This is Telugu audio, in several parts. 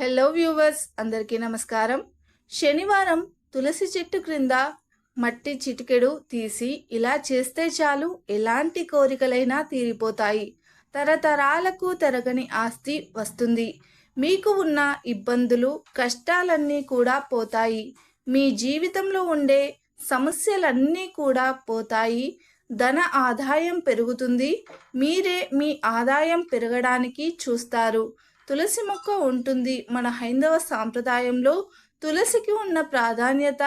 హలో వ్యూవర్స్ అందరికీ నమస్కారం. శనివారం తులసి చెట్టు క్రింద మట్టి చిటికెడు తీసి ఇలా చేస్తే చాలు ఎలాంటి కోరికలైనా తీరిపోతాయి. తరతరాలకు తరగని ఆస్తి వస్తుంది. మీకు ఉన్న ఇబ్బందులు కష్టాలన్నీ కూడా పోతాయి. మీ జీవితంలో ఉండే సమస్యలన్నీ కూడా పోతాయి. ధన ఆదాయం పెరుగుతుంది. మీరే మీ ఆదాయం పెరగడానికి చూస్తారు. తులసి మొక్క ఉంటుంది. మన హైందవ సాంప్రదాయంలో తులసికి ఉన్న ప్రాధాన్యత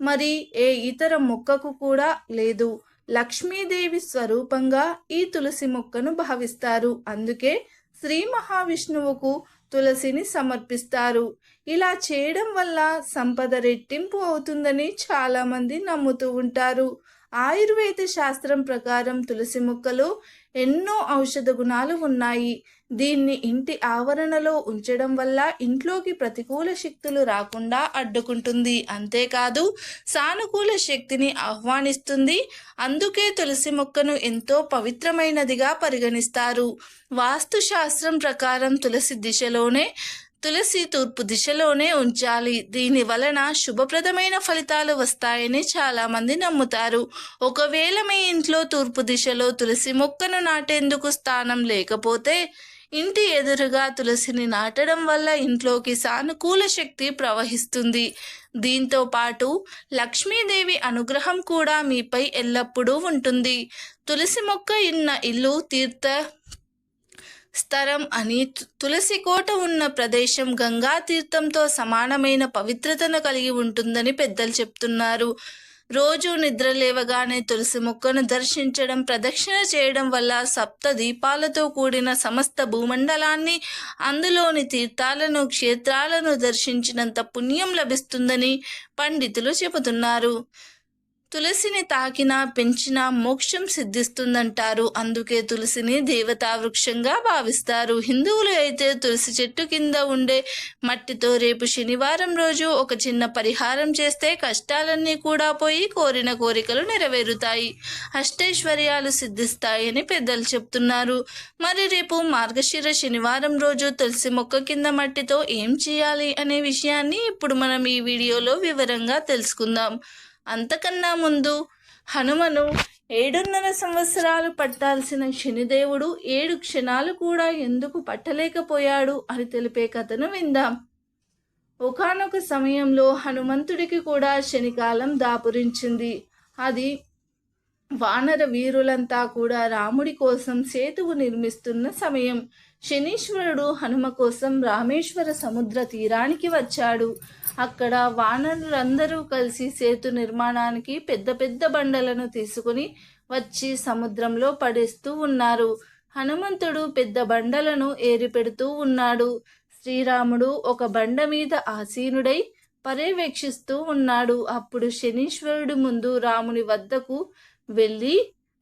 మరి ఏ ఇతర మొక్కకు కూడా లేదు. లక్ష్మీదేవి స్వరూపంగా ఈ తులసి మొక్కను భావిస్తారు. అందుకే శ్రీ మహావిష్ణువుకు తులసిని సమర్పిస్తారు. ఇలా చేయడం వల్ల సంపద రెట్టింపు అవుతుందని చాలామంది నమ్ముతూ ఉంటారు. ఆయుర్వేద శాస్త్రం ప్రకారం తులసి మొక్కలో ఎన్నో ఔషధ గుణాలు ఉన్నాయి. దీన్ని ఇంటి ఆవరణలో ఉంచడం వల్ల ఇంట్లోకి ప్రతికూల శక్తులు రాకుండా అడ్డుకుంటుంది. అంతేకాదు సానుకూల శక్తిని ఆహ్వానిస్తుంది. అందుకే తులసి మొక్కను ఎంతో పవిత్రమైనదిగా పరిగణిస్తారు. వాస్తు శాస్త్రం ప్రకారం తులసి దిశలోనే తులసి తూర్పు దిశలోనే ఉంచాలి. దీని వలన శుభప్రదమైన ఫలితాలు వస్తాయని చాలామంది నమ్ముతారు. ఒకవేళ మీ ఇంట్లో తూర్పు దిశలో తులసి మొక్కను నాటేందుకు స్థానం లేకపోతే ఇంటి ఎదురుగా తులసిని నాటడం వల్ల ఇంట్లోకి సానుకూల శక్తి ప్రవహిస్తుంది. దీంతో పాటు లక్ష్మీదేవి అనుగ్రహం కూడా మీపై ఎల్లప్పుడూ ఉంటుంది. తులసి మొక్క ఉన్న ఇల్లు తీర్థ స్థలం అని తు- తులసి కోట ఉన్న ప్రదేశం గంగా తీర్థంతో సమానమైన పవిత్రతను కలిగి ఉంటుందని పెద్దలు చెప్తున్నారు. రోజు నిద్ర లేవగానే తులసి మొక్కను దర్శించడం ప్రదక్షిణ చేయడం వల్ల సప్త దీపాలతో కూడిన సమస్త భూమండలాన్ని అందులోని తీర్థాలను క్షేత్రాలను దర్శించినంత పుణ్యం లభిస్తుందని పండితులు చెబుతున్నారు. తులసిని తాకినా పెంచినా మోక్షం సిద్ధిస్తుందంటారు. అందుకే తులసిని దేవతా వృక్షంగా భావిస్తారు. హిందువులు అయితే తులసి చెట్టు కింద ఉండే మట్టితో రేపు శనివారం రోజు ఒక చిన్న పరిహారం చేస్తే కష్టాలన్నీ కూడా పోయి కోరిన కోరికలు నెరవేరుతాయి. అష్టైశ్వర్యాలు సిద్ధిస్తాయని పెద్దలు చెప్తున్నారు. మరి రేపు మార్గశిర శనివారం రోజు తులసి మొక్క కింద మట్టితో ఏం చేయాలి అనే విషయాన్ని ఇప్పుడు మనం ఈ వీడియోలో వివరంగా తెలుసుకుందాం. అంతకన్నా ముందు హనుమను ఏడున్నర సంవత్సరాలు పట్టాల్సిన శనిదేవుడు ఏడు క్షణాలు కూడా ఎందుకు పట్టలేకపోయాడు అని తెలిపే కథను విందాం. ఒకానొక సమయంలో హనుమంతుడికి కూడా శనికాలం దాపురించింది. అది వానర వీరులంతా కూడా రాముడి కోసం సేతువు నిర్మిస్తున్న సమయం. శనీశ్వరుడు హనుమ కోసం రామేశ్వర సముద్ర తీరానికి వచ్చాడు. అక్కడ వానరులందరూ కలిసి సేతు నిర్మాణానికి పెద్ద పెద్ద బండలను తీసుకుని వచ్చి సముద్రంలో పడేస్తూ ఉన్నారు. హనుమంతుడు పెద్ద బండలను ఏరిపెడుతూ ఉన్నాడు. శ్రీరాముడు ఒక బండ మీద ఆసీనుడై పర్యవేక్షిస్తూ ఉన్నాడు. అప్పుడు శనీశ్వరుడు ముందు రాముని వద్దకు వెళ్ళి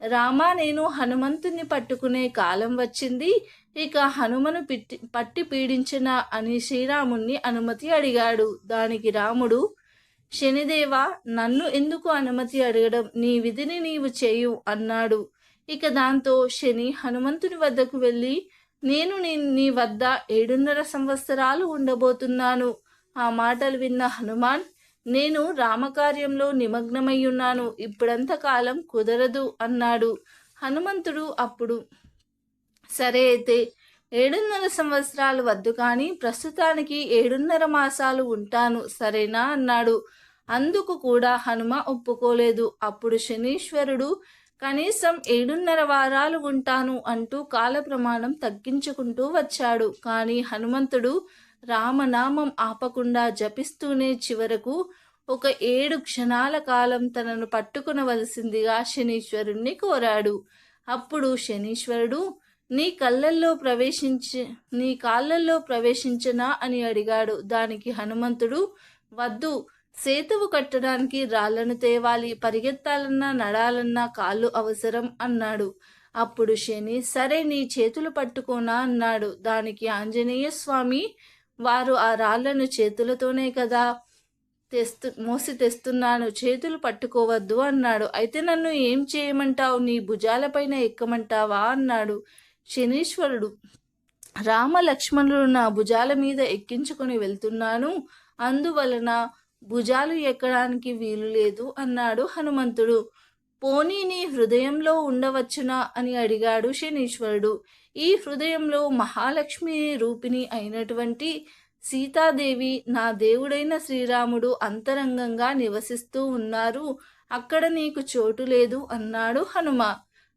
రామా నేను హనుమంతుని పట్టుకునే కాలం వచ్చింది. ఇక హనుమను పిట్టి పట్టి పీడించిన అని శ్రీరాముణ్ణి అనుమతి అడిగాడు. దానికి రాముడు శనిదేవ నన్ను ఎందుకు అనుమతి అడగడం? నీ విధిని నీవు చేయు అన్నాడు. ఇక దాంతో శని హనుమంతుని వద్దకు వెళ్ళి నేను నీ నీ వద్ద ఏడున్నర సంవత్సరాలు ఉండబోతున్నాను. ఆ మాటలు విన్న హనుమాన్ నేను రామకార్యంలో నిమగ్నమై ఉన్నాను ఇప్పుడంత కాలం కుదరదు అన్నాడు హనుమంతుడు అప్పుడు. సరే అయితే ఏడున్నర సంవత్సరాలు వద్దు కానీ ప్రస్తుతానికి ఏడున్నర మాసాలు ఉంటాను సరేనా అన్నాడు. అందుకు కూడా హనుమ ఒప్పుకోలేదు. అప్పుడు శనీశ్వరుడు కనీసం ఏడున్నర వారాలు ఉంటాను అంటూ కాల ప్రమాణం తగ్గించుకుంటూ వచ్చాడు. కానీ హనుమంతుడు రామనామం ఆపకుండా జపిస్తూనే చివరకు ఒక ఏడు క్షణాల కాలం తనను పట్టుకునవలసిందిగా శనీశ్వరుణ్ణి కోరాడు. అప్పుడు శనీశ్వరుడు నీ కళ్ళల్లో ప్రవేశించి నీ కాళ్ళల్లో ప్రవేశించనా? అని అడిగాడు. దానికి హనుమంతుడు వద్దు సేతువు కట్టడానికి రాళ్ళను తేవాలి పరిగెత్తాలన్నా నడాలన్నా కాళ్ళు అవసరం అన్నాడు. అప్పుడు శని సరే నీ చేతులు పట్టుకోనా? అన్నాడు. దానికి ఆంజనేయ స్వామి వారు ఆ రాళ్ళను చేతులతోనే కదా తెస్తు మోసి తెస్తున్నాను చేతులు పట్టుకోవద్దు అన్నాడు. అయితే నన్ను ఏం చేయమంటావు? నీ భుజాలపైన ఎక్కమంటావా? అన్నాడు శనీశ్వరుడు. రామ లక్ష్మణులు నా భుజాల మీద ఎక్కించుకొని వెళ్తున్నాను. అందువలన భుజాలు ఎక్కడానికి వీలు లేదు అన్నాడు హనుమంతుడు. పోనీ నీ హృదయంలో ఉండవచ్చునా? అని అడిగాడు శనీశ్వరుడు. ఈ హృదయంలో మహాలక్ష్మి రూపిణి అయినటువంటి సీతాదేవి నా దేవుడైన శ్రీరాముడు అంతరంగంగా నివసిస్తూ ఉన్నారు. అక్కడ నీకు చోటు లేదు అన్నాడు హనుమ.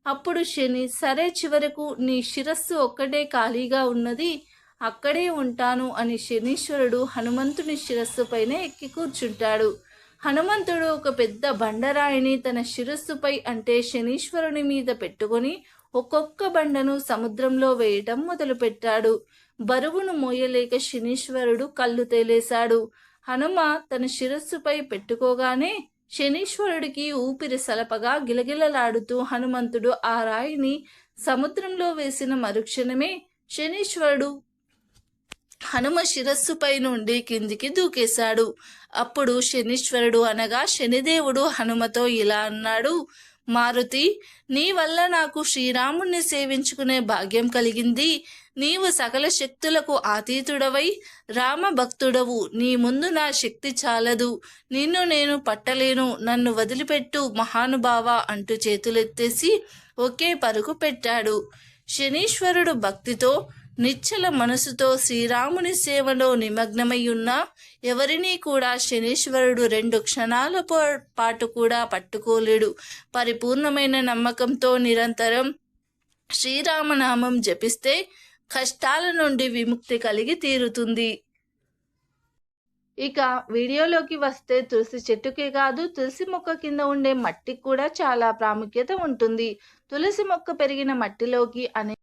అప్పుడు శని సరే చివరకు నీ శిరస్సు ఒక్కటే ఖాళీగా ఉన్నది అక్కడే ఉంటాను అని శనీశ్వరుడు హనుమంతుని శిరస్సుపైనే ఎక్కి కూర్చుంటాడు. హనుమంతుడు ఒక పెద్ద బండరాయిని తన శిరస్సుపై అంటే శనీశ్వరుని మీద పెట్టుకొని ఒక్కొక్క బండను సముద్రంలో వేయటం మొదలుపెట్టాడు. బరువును మోయలేక శనీశ్వరుడు కళ్ళు తేలేశాడు. హనుమ తన శిరస్సుపై పెట్టుకోగానే శనీశ్వరుడికి ఊపిరి సలపగా గిలగిలలాడుతూ హనుమంతుడు ఆ రాయిని సముద్రంలో వేసిన మరుక్షణమే శనీశ్వరుడు హనుమ శిరస్సుపై నుండి కిందికి దూకేశాడు. అప్పుడు శనీశ్వరుడు అనగా శనిదేవుడు హనుమతో ఇలా అన్నాడు. మారుతి నీ వల్ల నాకు శ్రీరాముణ్ణి సేవించుకునే భాగ్యం కలిగింది. నీవు సకల శక్తులకు ఆతీతుడవై రామ భక్తుడవు నీ ముందు నా శక్తి చాలదు. నిన్ను నేను పట్టలేను. నన్ను వదిలిపెట్టు మహానుభావ అంటూ చేతులెత్తేసి ఒకే పరుగు పెట్టాడు. శనీశ్వరుడు భక్తితో నిశ్చల మనసుతో శ్రీరాముని సేవలో నిమగ్నమై ఉన్న ఎవరినీ కూడా శనీశ్వరుడు రెండు క్షణాల పాటు కూడా పట్టుకోలేడు. పరిపూర్ణమైన నమ్మకంతో నిరంతరం శ్రీరామనామం జపిస్తే కష్టాల నుండి విముక్తి కలిగి తీరుతుంది. ఇక వీడియోలోకి వస్తే తులసి చెట్టుకే కాదు తులసి మొక్క కింద ఉండే మట్టికి కూడా చాలా ప్రాముఖ్యత ఉంటుంది. తులసి మొక్క పెరిగిన మట్టిలోకి అనే